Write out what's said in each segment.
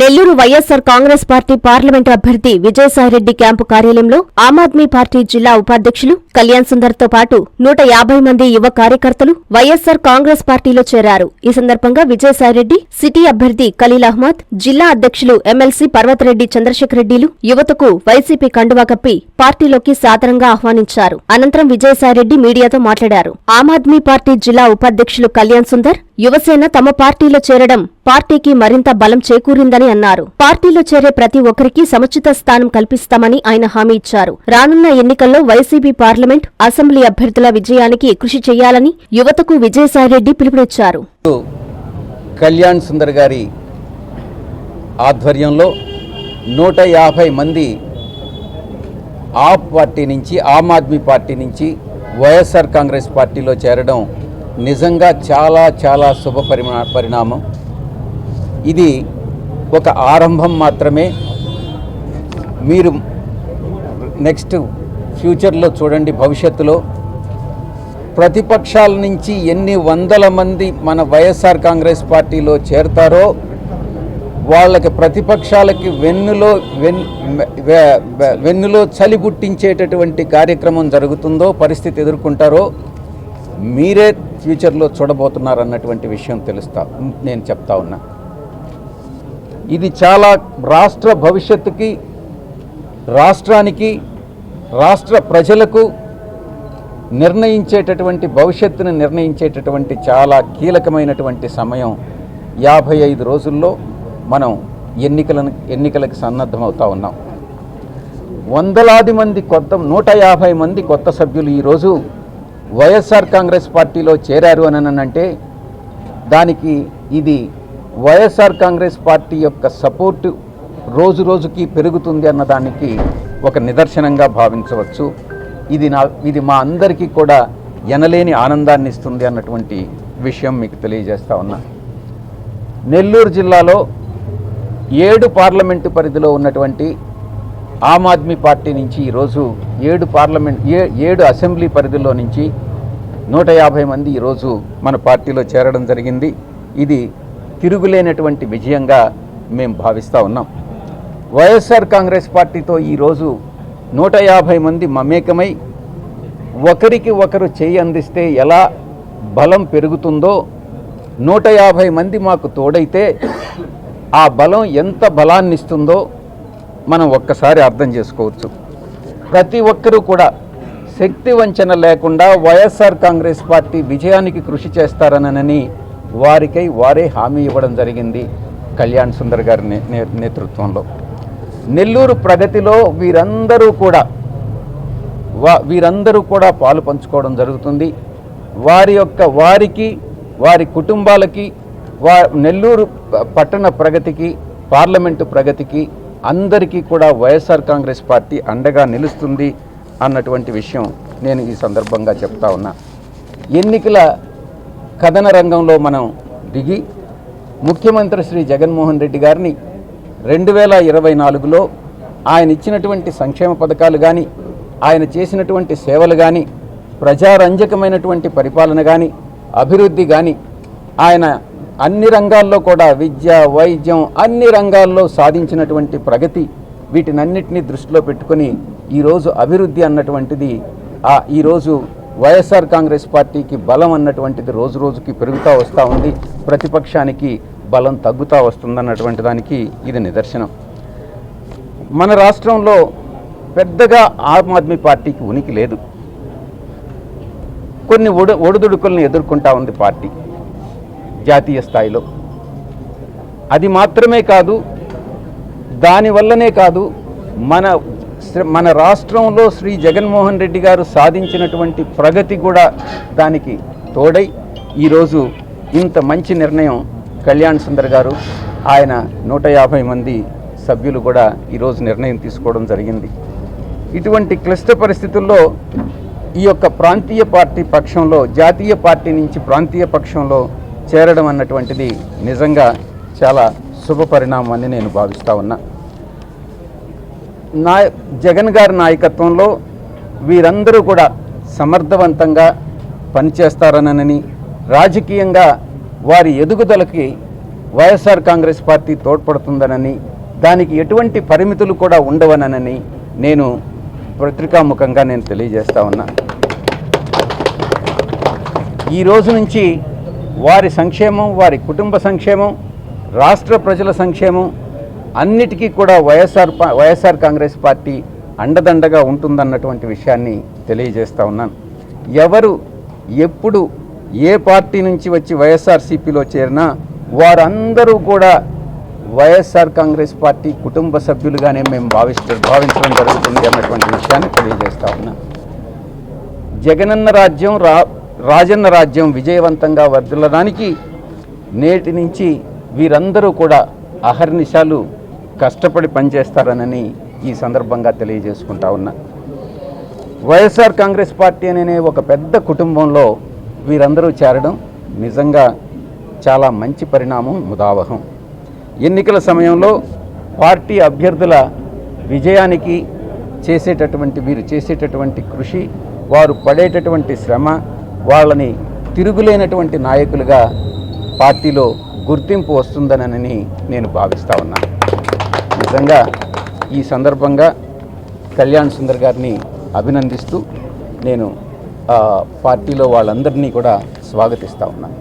Nellore YSR Congress party parliament అభ్యర్థి Vijayasai Reddy camp కార్యాలయంలో Aam Aadmi party జిల్లా ఉపాధ్యక్షులు కళ్యాణ్ సుందర్తో పాటు నూట యాభై మంది యువ కార్యకర్తలు వైఎస్సార్ కాంగ్రెస్ పార్టీలో చేరారు. ఈ సందర్భంగా విజయసాయిరెడ్డి సిటీ అభ్యర్థి ఖలీల్ అహ్మద్ జిల్లా అధ్యక్షులు ఎమ్మెల్సీ పర్వతరెడ్డి చంద్రశేఖర్ రెడ్డిలు యువతకు వైసీపీ కండువా కప్పి పార్టీలోకి సాదరంగా ఆహ్వానించారు. అనంతరం విజయసాయిరెడ్డి మీడియాతో మాట్లాడారు. ఆమ్ ఆద్మీ పార్టీ జిల్లా ఉపాధ్యక్షులు కళ్యాణ్ సుందర్ యువసేన తమ పార్టీలో చేరడం పార్టీకి మరింత బలం చేకూరిందని అన్నారు. పార్టీలో చేరే ప్రతి ఒక్కరికి సముచిత స్థానం కల్పిస్తామని ఆయన హామీ ఇచ్చారు. రానున్న ఎన్నికల్లో వైసీపీ పార్లమెంట్ అసెంబ్లీ అభ్యర్థుల విజయానికి కృషి చేయాలని యువతకు విజయసాయిరెడ్డి పిలుపునిచ్చారు. కళ్యాణ్ సుందర్ గారి ఆధ్వర్యంలో నూట యాభై మంది ఆప్ పార్టీ నుంచి ఆమ్ ఆద్మీ పార్టీ నుంచి వైఎస్ఆర్ కాంగ్రెస్ పార్టీలో చేరడం నిజంగా చాలా చాలా శుభ పరిమా పరిణామం. ఇది ఒక ఆరంభం మాత్రమే. మీరు నెక్స్ట్ ఫ్యూచర్లో చూడండి భవిష్యత్తులో. ప్రతిపక్షాల నుంచి ఎన్ని వందల మంది మన వైఎస్ఆర్ కాంగ్రెస్ పార్టీలో చేరతారో వాళ్ళకి ప్రతిపక్షాలకి వెన్నులో వెన్ వెన్నులో చలి పుట్టించేటటువంటి కార్యక్రమం జరుగుతుందో పరిస్థితి ఎదుర్కొంటారో మీరే ఫ్యూచర్లో చూడబోతున్నారు అన్నటువంటి విషయం తెలుస్తా నేను చెప్తా ఉన్నా. ఇది చాలా రాష్ట్ర భవిష్యత్తుకి రాష్ట్రానికి రాష్ట్ర ప్రజలకు నిర్ణయించేటటువంటి భవిష్యత్తును నిర్ణయించేటటువంటి చాలా కీలకమైనటువంటి సమయం యాభై ఐదు రోజుల్లో మనం ఎన్నికలను ఎన్నికలకు సన్నద్ధమవుతా ఉన్నాం. వందలాది మంది కొత్త నూట యాభై మంది కొత్త సభ్యులు ఈరోజు వైఎస్ఆర్ కాంగ్రెస్ పార్టీలో చేరారు అని అంటే దానికి ఇది వైఎస్ఆర్ కాంగ్రెస్ పార్టీ యొక్క సపోర్టు రోజు రోజుకి పెరుగుతుంది అన్న దానికి ఒక నిదర్శనంగా భావించవచ్చు. ఇది నా ఇది మా అందరికీ కూడా ఎనలేని ఆనందాన్ని ఇస్తుంది అన్నటువంటి విషయం మీకు తెలియజేస్తా ఉన్నా. నెల్లూరు జిల్లాలో ఏడు పార్లమెంటు పరిధిలో ఉన్నటువంటి ఆమ్ ఆద్మీ పార్టీ నుంచి ఈరోజు ఏడు పార్లమెంట్ ఏ ఏడు అసెంబ్లీ పరిధిలో నుంచి నూట యాభై మంది ఈరోజు మన పార్టీలో చేరడం జరిగింది. ఇది తిరుగులేనటువంటి విజయంగా మేము భావిస్తూ ఉన్నాం. వైఎస్ఆర్ కాంగ్రెస్ పార్టీతో ఈరోజు నూట యాభై మంది మమేకమై ఒకరికి ఒకరు చేయి అందిస్తే ఎలా బలం పెరుగుతుందో నూట యాభై మంది మాకు తోడైతే ఆ బలం ఎంత బలాన్ని ఇస్తుందో మనం ఒక్కసారి అర్థం చేసుకోవచ్చు. ప్రతి ఒక్కరూ కూడా శక్తి వంచన లేకుండా వైఎస్ఆర్ కాంగ్రెస్ పార్టీ విజయానికి కృషి చేస్తారనని వారికై వారే హామీ ఇవ్వడం జరిగింది కళ్యాణ్ సుందర్ గారి నే- నేతృత్వంలో. నెల్లూరు ప్రగతిలో వీరందరూ కూడా వా వీరందరూ కూడా పాలు పంచుకోవడం జరుగుతుంది. వారి యొక్క వారికి వారి కుటుంబాలకి వా నెల్లూరు పట్టణ ప్రగతికి పార్లమెంటు ప్రగతికి అందరికీ కూడా వైఎస్ఆర్ కాంగ్రెస్ పార్టీ అండగా నిలుస్తుంది. అన్నటువంటి విషయం నేను ఈ సందర్భంగా చెప్తా ఉన్నా. ఎన్నికల కథన రంగంలో మనం దిగి ముఖ్యమంత్రి శ్రీ జగన్మోహన్ రెడ్డి గారిని రెండు వేల ఇరవై నాలుగులో ఆయన ఇచ్చినటువంటి సంక్షేమ పథకాలు కానీ ఆయన చేసినటువంటి సేవలు కానీ ప్రజారంజకమైనటువంటి పరిపాలన కానీ అభివృద్ధి కానీ ఆయన అన్ని రంగాల్లో కూడా విద్య వైద్యం అన్ని రంగాల్లో సాధించినటువంటి ప్రగతి వీటినన్నిటినీ దృష్టిలో పెట్టుకొని ఈరోజు అభివృద్ధి అన్నటువంటిది ఈరోజు వైఎస్ఆర్ కాంగ్రెస్ పార్టీకి బలం అన్నటువంటిది రోజు రోజుకి పెరుగుతూ వస్తూ ఉంది. ప్రతిపక్షానికి బలం తగ్గుతూ వస్తుందన్నటువంటి దానికి ఇది నిదర్శనం. మన రాష్ట్రంలో పెద్దగా ఆమ్ ఆద్మీ పార్టీకి ఉనికి లేదు. కొన్ని ఒడు ఒడిదుడుకులను ఎదుర్కొంటా ఉంది పార్టీ జాతీయ స్థాయిలో. అది మాత్రమే కాదు దానివల్లనే కాదు మన మన రాష్ట్రంలో శ్రీ జగన్మోహన్ రెడ్డి గారు సాధించినటువంటి ప్రగతి కూడా దానికి తోడై ఈరోజు ఇంత మంచి నిర్ణయం కళ్యాణ్ సుందర్ గారు ఆయన నూట యాభై మంది సభ్యులు కూడా ఈరోజు నిర్ణయం తీసుకోవడం జరిగింది. ఇటువంటి క్లిష్ట పరిస్థితుల్లో ఈ యొక్క ప్రాంతీయ పార్టీ పక్షంలో జాతీయ పార్టీ నుంచి ప్రాంతీయ పక్షంలో చేరడం అన్నటువంటిది నిజంగా చాలా శుభ పరిణామం అని నేను భావిస్తా ఉన్నా. నా జగన్ గారి నాయకత్వంలో వీరందరూ కూడా సమర్థవంతంగా పనిచేస్తారనని రాజకీయంగా వారి ఎదుగుదలకి వైఎస్ఆర్ కాంగ్రెస్ పార్టీ తోడ్పడుతుందనని దానికి ఎటువంటి పరిమితులు కూడా ఉండవనని నేను పత్రికాముఖంగా నేను తెలియజేస్తా ఉన్నా. ఈ రోజు నుంచి వారి సంక్షేమం వారి కుటుంబ సంక్షేమం రాష్ట్ర ప్రజల సంక్షేమం అన్నిటికీ కూడా వైఎస్ఆర్ వైఎస్ఆర్ కాంగ్రెస్ పార్టీ అండదండగా ఉంటుందన్నటువంటి విషయాన్ని తెలియజేస్తా ఉన్నాను. ఎవరు ఎప్పుడు ఏ పార్టీ నుంచి వచ్చి వైఎస్ఆర్సీపీలో చేరినా వారందరూ కూడా వైఎస్ఆర్ కాంగ్రెస్ పార్టీ కుటుంబ సభ్యులుగానే మేము భావిస్త భావించడం జరుగుతుంది అన్నటువంటి విషయాన్ని తెలియజేస్తా ఉన్నాను జగనన్న రాజ్యం రా రాజన్న రాజ్యం విజయవంతంగా వర్దిల్లడానికి నేటి నుంచి వీరందరూ కూడా అహర్నిశాలు కష్టపడి పనిచేస్తారనని ఈ సందర్భంగా తెలియజేసుకుంటా ఉన్నా. వైఎస్ఆర్ కాంగ్రెస్ పార్టీ అనే ఒక పెద్ద కుటుంబంలో వీరందరూ చేరడం నిజంగా చాలా మంచి పరిణామం ముదావహం. ఎన్నికల సమయంలో పార్టీ అభ్యర్థుల విజయానికి చేసేటటువంటి వీరు చేసేటటువంటి కృషి వారు పడేటటువంటి శ్రమ వాళ్ళని తిరుగులేనటువంటి నాయకులుగా పార్టీలో గుర్తింపు వస్తుందనని నేను భావిస్తా ఉన్నాను నిజంగా ఈ సందర్భంగా కళ్యాణ్ సుందర్ గారిని అభినందిస్తూ నేను పార్టీలో వాళ్ళందరినీ కూడా స్వాగతిస్తా ఉన్నాను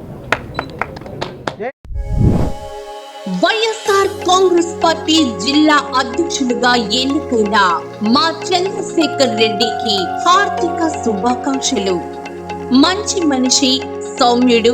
వైఎస్ఆర్ కాంగ్రెస్ పార్టీ జిల్లా అధ్యక్షుడిగా ఎన్నుకున్న మా చంద్రశేఖర్ రెడ్డికి హార్దిక శుభాకాంక్షలు. మంచి మనిషి సౌమ్యుడు